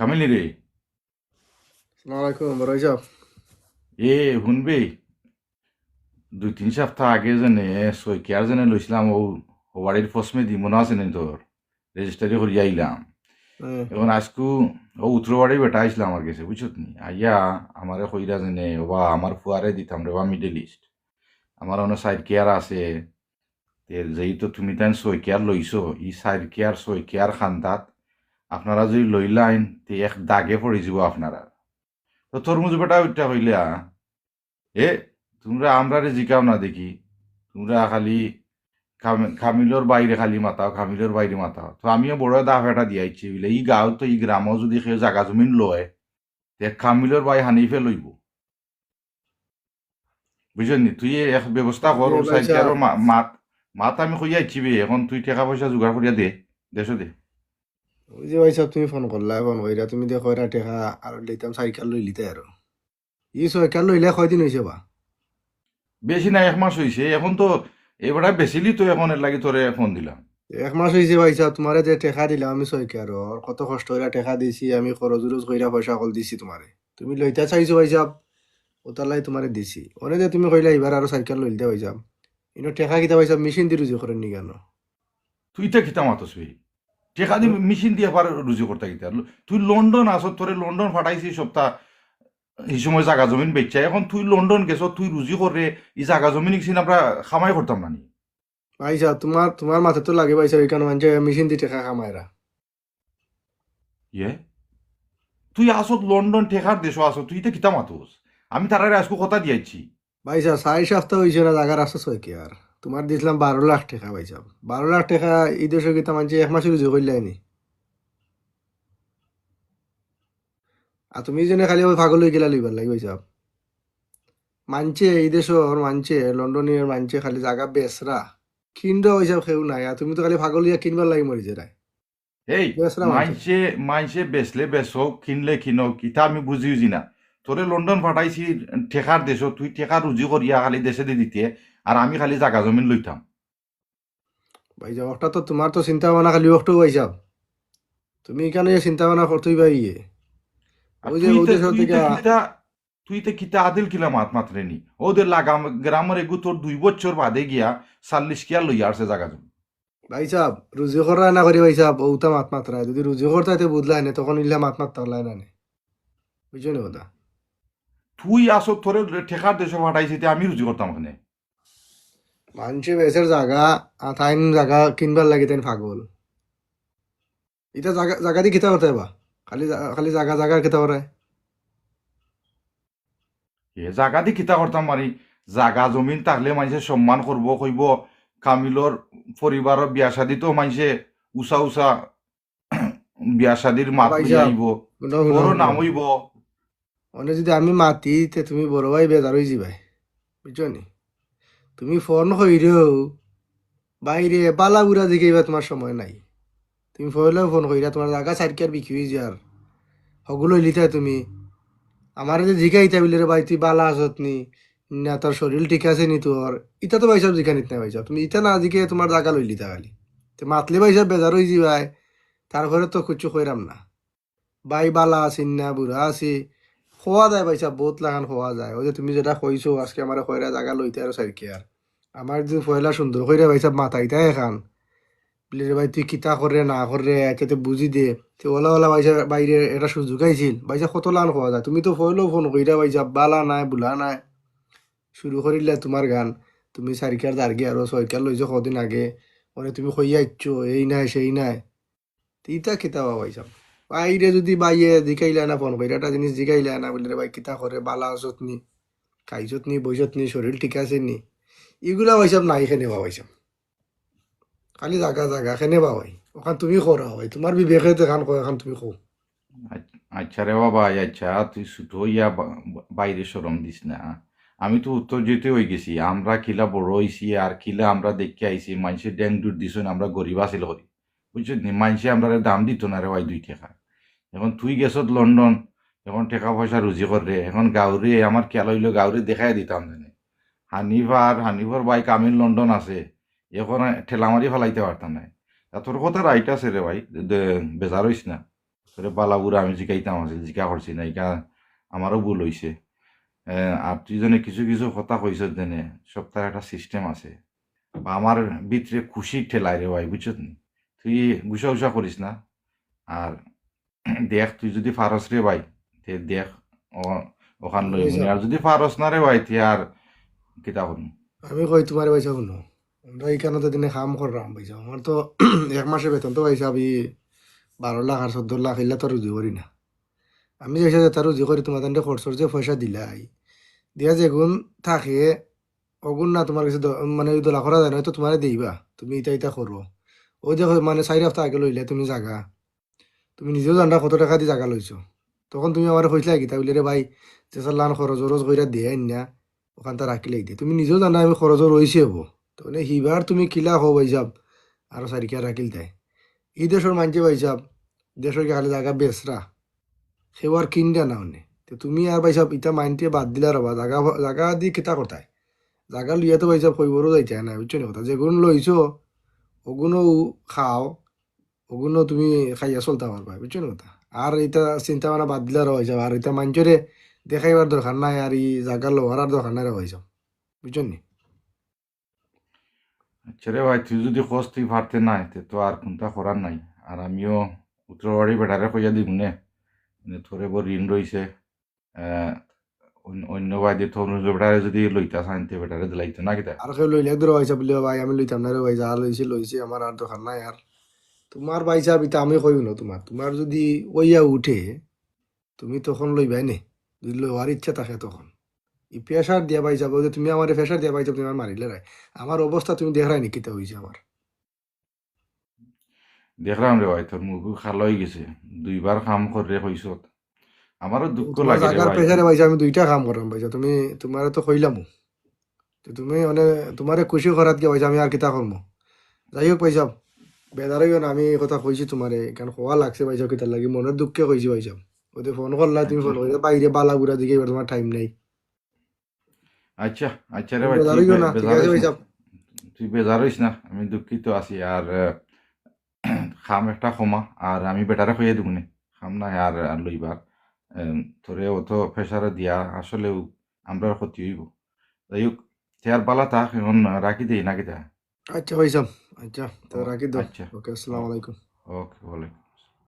কামিলি রে। সালাম আলাইকুম বড় হিসাব এ শুনবি? দুই তিন সপ্তাহ আগে যেনে সৈকিয়ার যেনে লইছিলাম ও বাড়ির ফসমে দি মনে আছে নি তোর রেজিস্টারি করি আইলাম এখন আজকু ও উত্তর বাড়ি বেটা আইসলাম আমার কাছে বুঝছত নি? আইয়া আমারে কইরা যেনে বা আমার ফুয়ারে দিতাম রে বা মিডল ইস্ট আমার অন্য সাইড কেয়ার আছে। তে যেহেতু তুমি তাই সৈকিয়ার লইছো ই সাইড কেয়ার সৈকিয়ার খান্দাত আপনারা যদি লইলাইন তে এক দাগে পড়ে যাব আপনারা। তো তরমুজ বেটা ওইটা হইলে এ তোমরা আমরা জিকাও না দেখি। তোমরা খালি খাম- খামিলোর বাইরে খালি মাতাও খামিলোর বাইরে মাতাও। তো আমিও বড় দাফ এটা দিয়াইছি বলে ই গাঁও তো ই গ্রামও যদি কেউ জাগা জমিন লয় তে খামিলোর বাই হানিফে লইব বুঝলি তুই এক ব্যবস্থা কর মাত মাত আমি কইয়াইছি বে এখন তুই টাকা পয়সা জোগাড় করিয়া দে দেশো দে। ওই যে ভাই সাহেব তুমি ফোন করলা ফোন কইরা তুমি দেখো এরা টেকা আর লইতাম সাইকেল লই লিতে আর ই সাইকেল লইলে কয়দিন হয়েছে বা? বেশি না এক মাস হইছে এখন তো এবারে বেশিলি তো এখন এর লাগি তোরে ফোন দিলাম এক মাস হয়েছে ভাই সাহেব তোমারে যে টেকা দিলাম আমি সৈকে আর কত কষ্ট হইরা টেকা দিছি আমি খরচ উরজ কইরা পয়সা কল দিছি তোমারে তুমি লইতে চাইছো ভাই সাহেব ওতালাই তোমারে দিছি। অনে যে তুমি কইলা এবার আরও সাইকেল লইতে ভাই সাহেব। ইনো টেকা কিতা ভাই সাহেব মেশিন দি রুজি করেন নি কেন তুই তো খিতা মাতস বে? দিয়ে মেশিন দিয়ে পার রুজি করতে গিতে তুই লন্ডন আস তোরে লন্ডন ফাটাইছি সপ্তাহ এই সময় জাগা জমিন বেচা এখন তুই লন্ডন গেছ তুই রুজি করে এই জাগা জমিন কিছিন আমরা খামাই করতাম না নি? ভাই সাহেব তোমার তোমার মাথা তো লাগে ভাই সাহেব এখানে মানুষে মেশিন দি টেকা কামায়রা ইয়ে? তুই আসত লন্ডন ঠেকার দেশ আসত তুই তো খিতা মাতস? আমি তারারে আজকে কথা দিয়েছি ভাই সাহেব চারি সপ্তাহ হয়েছে না জায়গার আছে ছয় কি আর তোমার দিছিলাম বারো লাখ টাকা ভাই সাহেব বারো লাখ টাকা এই দেশে গীতা মানছি এক মাসে রুজু করলেনি আর তুমি যেন খালি ওই পাগল হয়ে গেলা লইবার লাগি ভাই সাহেব মানছে এই দেশর মানছে লন্ডনের মানছে খালি জায়গা বেসরা কিনতে ওই সব কেউ নাই আর তুমি তো খালি পাগল হইয়া কিনবার লাগি মরি যে রায় এই মানছে। মাইনসে বেচলে বেচক কিনলে কিনক ইটা আমি বুঝি উজি না। তোরে লন্ডন ফাটাইছি ঠেকার দেশ তুই ঠেকা রুজি করিয়া খালি দেশে দিয়ে দিতে আর আমি খালি জাগা জমিন লইতাম ভাই সাহেব ওটা তো তোমার তো চিন্তা ভাবনা খালি ওটাও ভাই সাহেব তুমি কেন চিন্তা ভাবনা করতেই ভাই ইয়ে যে তুই তে- কিতা আদিল কিলা মাত মাত্রে নি? ওদের লাগাম গ্রামের এগু তোর দুই বছর বাদে গিয়া চাল্লিশ কিয়া লইয়া আসছে জাগা জমি ভাই সাহেব রুজি করা না করি ভাই সাহেব ওটা মাত মাত্রায় যদি রুজি করতে তো বুঝলাই না তখন ইল্লা মাত মাত্রা লাই না বুঝছ না কথা? তুই আসো তোরে ঠেকার দেশে ফাটাইছি আমি রুজি করতাম ওখানে মানুষে বেসের জায়গা আর তাইন জায়গা কিনবার লাগে তাইন পাগল এটা জায়গা জায়গা দিয়ে কিতা করতে বা খালি খালি জায়গা জায়গা কিতা করে এ জাগা দি কিতা করতাম মারি জাগা জমিন থাকলে মানুষে সম্মান করব কইব কামিলর পরিবারের বিয়া শাদি তো মানুষে উষা উষা বিয়া শাদির মাত আইব শুনো। নাম হইব। অনে যদি আমি মাতি তে তুমি বড় ভাই বেজার হয়ে যাবাই বুঝছ নি তুমি ফোন কইরেও বাইরে বালা বুড়া দিকে এবার তোমার সময় নাই। তুমি ফইলেও ফোন কইরা তোমার জায়গা সাইডকার বিক্রি হয়ে যার হগুলো লিতা তুমি। আমার যে জিগাইতা বিলে রে ভাই, তুই বালা আসত নি, না তোর শরীর ঠিক আছে নি তোর ইটা তো ভাই সব জিকা নিত ভাই। তুমি ইটা না জিকে তোমার জায়গা লই লিতা খালি। তো মাতলে ভাই সব বেজার হয়ে যাবাই তারপরে তো কিছু কইরাম না। ভাই বালা আছিন না বুড়া আছি খোয়া যায় ভাই সাহেব বহুত লাগান খোয়া যায়। ওই যে তুমি যেটা কইছো আজকে আমার কয়রা জায়গা লইতে আর সাইকে আর আমার যে ফয়লা সুন্দর কইরা ভাই সাহেব মাথাইতা এখান বলে রে ভাই তুই কিতা করে না করে এতে বুঝি দে তো ওলা ওলা ভাই বাইরে এটা সুযোগ আইছিল ভাই সাহেব কত লান খোয়া যায় তুমি তো ফয়লেও ফোন কইরা ভাই সাহেব বালা নাই বুলা নাই শুরু করিলে তোমার গান তুমি চারিকার দার্গি আর ছয়কার লইছো কদিন আগে মানে তুমি কইয়া ইচ্ছো এই নাই সেই নাই তিতা কিতা ভাই সাহেব বাইরে যদি বাইয়ে জিকাইলে না ফোন কইরা একটা জিনিস জিকাইলে না বলে ভাই কিতা করে বালা আসত নি খাইছত নি বইছত নি শরীর ঠিক আছে নি এগুলা ভাইসাব, নাই খেনে বা ভাইসাব। খালি জাগা জাগা খেনে বা ভাই। ওখান তুমি করো ভাই তোমার বিবেকে দেখান কয় এখন তুমি কো আচ্ছা রে বাবা আচ্ছা তুই ছুটো ইয়া বাইরে সরম দিস না। আমি তো উত্তর যেতে হয়ে গেছি, আমরা কিলা বড় হইছি, আর কিলা আমরা দেখে আইছি মানুষের ড্যাং দূর দিছ আমরা গরিব আছিল হরি। বুঝছ নি? মানুষে আমরা দাম দিত না রে ভাই দুই টাকা। এখন তুই গেছত লন্ডন এখন টাকা পয়সা রুজি করে এখন গাউরে আমার খেয়াল হইল গাউরে দেখাই দিতাম জানে হানিফার হানিফার বাইক আমি লন্ডন আছে। এখন ঠেলা মারি ফেলাইতে পারতাম না তা তোর কথা রাইট আছে রে ভাই বেজার হইস না। তোরে বালাবুরা আমি জিকাইতাম আছিল জিকা করছি না ইকা আমারও ভুল হয়েছে আর তুই জনে কিছু কিছু কথা কইস যেনে সপ্তাহে একটা সিস্টেম আছে। বা আমার ভিতরে খুশি ঠেলাই রে ভাই বুঝছত নি? তুই গুছা উষা করিস না? আর দেখ তুই যদি ফারস রে ভাই তে দেখ ওখান লই আর যদি ফারস না রে ভাই তে আর কিতা আমি কই তোমার পয়সা শুনো? আমরা এখানে তো দিনে কাম করলাম পয়সা আমার তো এক মাসে বেতন তো পয়সা আমি বারো লাখ আর চোদ্দ লাখ এগুলা তো রুজি করি না। আমি যে পয়সা যেটা রুজি করি তোমার তান্ডে খরচর যে পয়সা দিলাই, দিয়া যেগুন থাকে অগুন না তোমার কাছে দ- মানে দোলা করা যায় না তো তোমার দিবা তুমি ইটা ইটা করো ওই যে মানে চারি সপ্তাহ আগে লইলে তুমি জাগা। তুমি নিজেও জানা কত টাকা দিয়ে জাগা লইছো তখন তুমি আমার কইসলা কি তাহলে রে ভাই, যে লান খরচ রোজ কইরা দিয়ে না। ওখানটা রাখিলে দিয়ে তুমি নিজেও জানা আমি খরচ রয়েছে হব। তো মানে হিবার তুমি কিলা হো ভাইসাব আরও সারিকা রাখিল তাই। ই দেশের মানছে ভাইসাব দেশের খালি জায়গা বেসরা সেবার কিনটা না মানে। তো তুমি আর ভাইসাব ইটা মাইনতে বাদ দিলা রবা জাগা জাগা দি কিতা কথায় জাগা লইয়া তো ভাইসাব কইবরও যাইতে না বুঝছ না কথা? যেগুন লইছো ওগুলো খাও ওগুলো তুমি খাইয়া চলতে পারবা বুঝছ না কথা? আর এটা চিন্তা ভাবনা বাদ দিলা রবা ভাইসাব আর এটা মানচরে দেখাইবার দরকার নাই আর ই জাগা লোহার আর দরকার নাই রে ভাইসাব বুঝছ নি? আচ্ছা রে ভাই তুই যদি খোঁজ তুই পারতে নাই তে আর কোনটা করার নাই। আর আমিও উত্তরবাড়ি বেটারে কইয়া দিব নে। মানে তোরে বড় ঋণ আহ, অন্য- বাইদে তোর বেটারে যদি লইতা চান তে বেটারে দিলাইতো না কিতা? আর কেউ লইলে ধরো পয়সা বলে ভাই আমি লইতাম না রে ভাই যা লইছে লইছে আমার আর দরকার নাই আর। তোমার পয়সা বিতা আমি কই না তোমার। তোমার যদি ওইয়া উঠে তুমি তখন লইবাই নে। যদি লওয়ার ইচ্ছা থাকে তখন। ই প্রেশার দিয়া পাইছা বলতে তুমি আমার প্রেশার দিয়া পাইছা তুমি আমার মারিলে রাই আমার অবস্থা তুমি দেখাই নি কিতা হইছে আমার। দেখলাম রে ভাই তোর মুখ খালো হয়ে গেছে। দুইবার কাম করে কইস আমারও দুঃখ লাগে রে ভাই। প্রেশারে পাইছা আমি দুইটা কাম করাম পাইছা তুমি তোমার তো কইলাম তো তুমি মানে তোমারে খুশি করাত গিয়ে পাইছা আমি আর কিতা করব যাই হোক পাইছা বেদার হইও না আমি এই কথা কইছি তোমারে। কারণ খোয়া লাগছে পাইছা কিতার লাগি মনের দুঃখে কইছি পাইছা ওতে ফোন করলা তুমি ফোন করে বাইরে বালা বুড়া দিকে এবার তোমার টাইম নেই। আচ্ছা আচ্ছা রে ভাই তুই বেজার হইস না। আমি দুঃখিত আছি আর খাম একটা ক্ষমা আর আমি বেটারে কইয়া দিব নে। খাম না আর আর লইবার। তোরে অত প্রেশারে দিয়া আসলেও আমরা ক্ষতি হইব। যাই হোক তেয়ার বালা থাক এখন রাখি দেই না কিতা আচ্ছা পাইছা আচ্ছা তো রাখি দাও। আচ্ছা। ওকে আসসালামু আলাইকুম। ওকে বলে